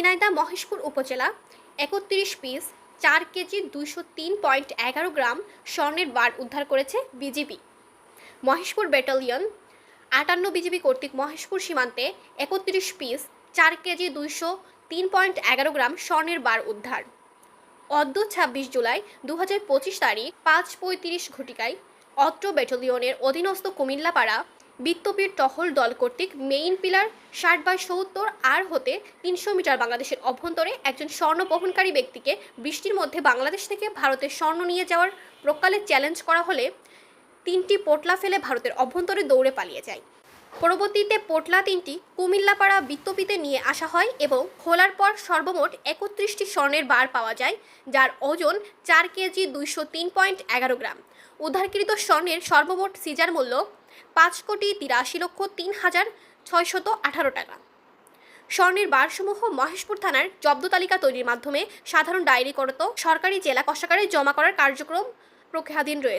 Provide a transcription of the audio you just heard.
ঝিনাইদহ মহেশপুর উপজেলা, একত্রিশ পিস, চার কেজি দুইশো তিন পয়েন্ট এগারো গ্রাম স্বর্ণের বার উদ্ধার করেছে বিজিবি। মহেশপুর ব্যাটালিয়ন, আটান্ন বিজিবি কর্তৃক মহেশপুর সীমান্তে একত্রিশ পিস, চার কেজি দুইশো তিন পয়েন্ট এগারো গ্রাম স্বর্ণের বার উদ্ধার। অদ্য ছাব্বিশ জুলাই দু হাজার পঁচিশ তারিখ পাঁচ পঁয়ত্রিশ ঘটিকায় অত্র ব্যাটালিয়নের অধীনস্থ কুমিল্লাপাড়া বিত্তপীর টহল দল কর্তৃক মেইন পিলার ষাট বাই সত্তর আর হতে তিনশো মিটার বাংলাদেশের অভ্যন্তরে একজন স্বর্ণ বহনকারী ব্যক্তিকে বৃষ্টির মধ্যে বাংলাদেশ থেকে ভারতে স্বর্ণ নিয়ে যাওয়ার প্রকালে চ্যালেঞ্জ করা হলে তিনটি পোটলা ফেলে ভারতের অভ্যন্তরে দৌড়ে পালিয়ে যায়। পরবর্তীতে পোটলা তিনটি কুমিল্লাপাড়া বিত্তপিতে নিয়ে আসা হয় এবং খোলার পর সর্বমোট একত্রিশটি স্বর্ণের বার পাওয়া যায়, যার ওজন চার কেজি দুইশো তিন পয়েন্ট এগারো গ্রাম। উদ্ধারকৃত স্বর্ণের সর্বমোট সিজার মূল্য পাঁচ কোটি তিরাশি লক্ষ তিন হাজার ছয়শত আঠারো টাকা। স্বর্ণের বারসমূহ মহেশপুর থানার জব্দ তালিকা তৈরির মাধ্যমে সাধারণ ডায়েরি করত সরকারি জেলা কষাগারে জমা করার কার্যক্রম প্রক্রিয়াধীন রয়েছে।